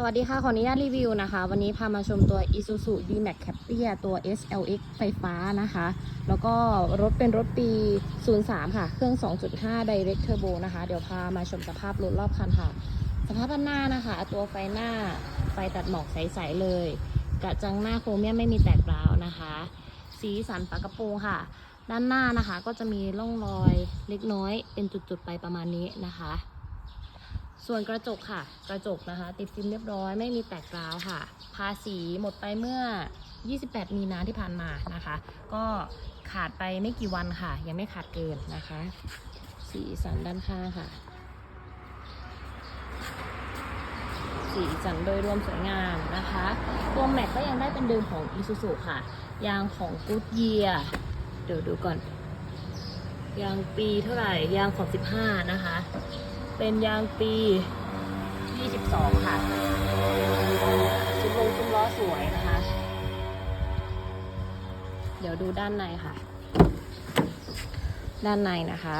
สวัสดีค่ะ ขออนุญาตรีวิวนะคะ วันนี้พามาชมตัว Isuzu D-Max Capria ตัว SLX ไฟฟ้านะคะ แล้วก็รถเป็นรถปี 03 ค่ะ เครื่อง 2.5 Direct Turbo นะคะ เดี๋ยวพามาชมสภาพรถรอบคันค่ะ สภาพด้านหน้านะคะ ตัวไฟหน้าไฟตัดหมอกใส ๆ เลย กระจังหน้าโครเมียมไม่มีแตกร้าวนะคะ สีสันฝากระโปรงค่ะ ด้านหน้านะคะก็จะมีร่องรอยเล็กน้อยเป็นจุดๆไปประมาณนี้นะคะ ส่วนกระจกค่ะ กระจกนะคะ ติดฟิล์มเรียบร้อยไม่มีแตกร้าวค่ะ ภาษีหมดไปเมื่อ 28 มีนาที่ผ่านมานะคะ ก็ขาดไปไม่กี่วันค่ะ ยังไม่ขาดเกินนะคะ สีสันด้านข้างค่ะ สีสันโดยรวมสวยงามนะคะ ตัวแม็กก็ยังได้เป็นเดิมของ Isuzu ค่ะ ยางของ Goodyear เดี๋ยวดูก่อน ยางปีเท่าไหร่ ยางของ 15 นะคะ เป็นยางปี 22 ค่ะ ชุดลงชุดล้อสวยนะคะ เดี๋ยวดูด้านในค่ะ ด้านในนะคะ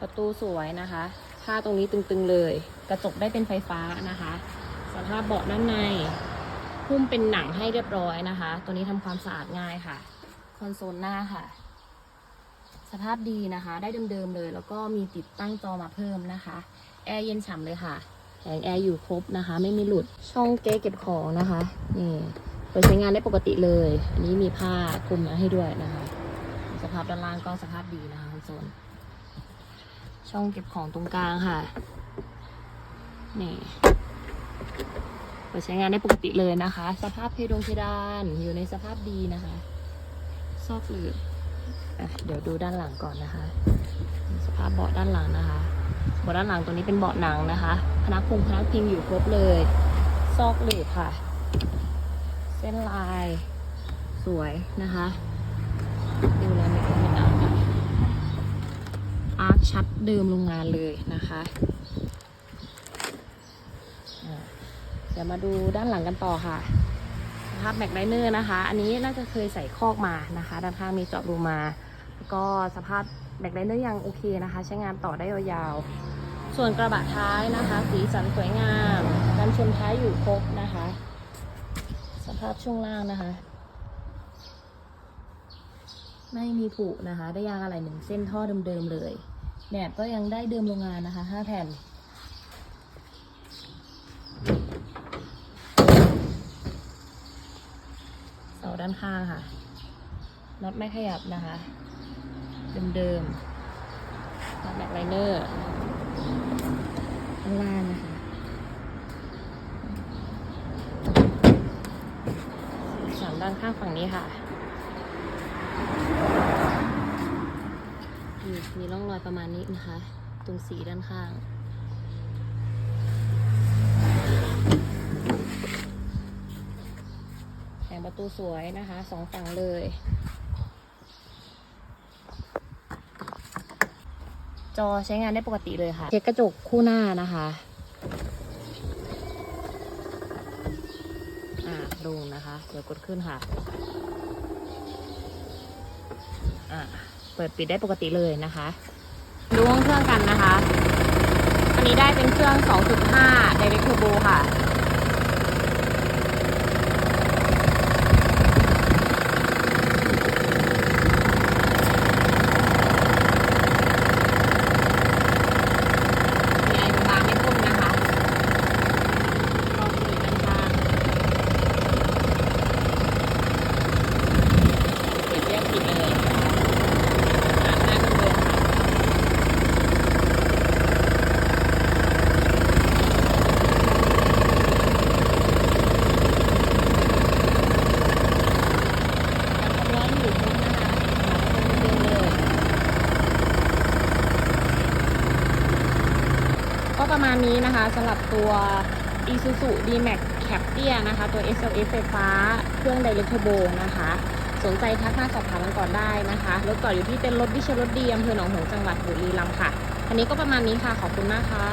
ประตูสวยนะคะผ้าตรงนี้ตึงๆเลย กระจกได้เป็นไฟฟ้านะคะสภาพเบาะด้านในหุ้มเป็นหนังให้เรียบร้อยนะคะ ตัวนี้ทำความสะอาดง่ายค่ะ คอนโซลหน้าค่ะส ภาพดีนะคะ ได้เดิมๆเลย แล้วก็มีติดตั้งจอมาเพิ่มนะคะ แอร์เย็นฉ่ำเลยค่ะแผงแอร์อยู่ครบนะคะ ไม่มีหลุดช่องเก๊เก็บของนะคะนี่เปิดใช้งานได้ปกติเลยอันนี้มีผ้าคลุมมาให้ด้วยนะคะ สภาพด้านล่างก็สภาพดีนะคะคอนโซลช่องเก็บของตรงกลางค่ะนี่เปิดใช้งานได้ปกติเลยนะคะ สภาพเพดงเพดานอยู่ในสภาพดีนะคะ ซอกหลืบอะ เดี๋ยวดูด้านหลังก่อนนะคะ สภาพเบาะด้านหลังนะคะเบาะด้านหลังตัวนี้เป็นเบาะหนังนะคะ พนักพุงพนักพิงอยู่ครบเลย ซอกหลืบค่ะ เส้นลายสวยนะคะ ดูแลไม่ต้องไม่ต่างกันอาร์คชัดเดิมโรงงานเลยนะคะอะเดี๋ยวมาดูด้านหลังกันต่อค่ะ สภาพแม็กไดเนอร์นะคะ อันนี้น่าจะเคยใส่คอกมานะคะ ด้านข้างมีเจาะรูมา แล้วก็สภาพแม็กไดเนอร์ยังโอเคนะคะ ใช้งานต่อได้ยาวๆ ส่วนกระบะท้ายนะคะ สีสันสวยงามกันชนท้ายอยู่ครบนะคะ สภาพช่วงล่างนะคะ ไม่มีผุนะคะ ได้ยางอะไรหนึ่งเส้นท่อเดิมๆเลยแหนบก็ยังได้เดิมโรงงานนะคะห้าแผ่น เสาด้านข้างค่ะน็อตไม่ขยับนะคะ เดิมๆน็อตแบ็คไลเนอร์ข้างล่างนะคะสามด้านข้างฝั่งนี้ค่ะมีร่องรอยประมาณนี้นะคะ ตรงสีด้านข้าง แผงประ ตูสวยนะคะสองฝั่งเลย จอใช้งานได้ปกติเลยค่ะ เช็คกระจกคู่หน้านะคะอ่าลงนะคะ เดี๋ยวกดขึ้นค่ะอ่าเปิดปิดได้ปกติเลยนะคะดูห้องเครื่องกันนะคะ อันนี้ได้เป็นเครื่อง 2.5 Direct Turbo ค่ะ มีไอซ์บางไม่พ่นนะคะก็คือด้านข้างเก็บแยกผิดเลยอ่านหน้าเดิมๆค่ะแต่ความร้อนอยู่ครบนะคะเดิมๆเลย ก็ ประมาณนี้นะคะสำหรับตัว Isuzu D-Max Captia นะคะ ตัว SLS ไฟฟ้า เครื่อง Direct Turbo นะคะ สนใจทักมาสอบถามกันก่อนได้นะคะ รถจอดอยู่ที่เป็นรถวิเชรถดีอำเภอหนองหงส์จังหวัดบุรีรัมย์ค่ะ อันนี้ก็ประมาณนี้ค่ะ ขอบคุณมากค่ะ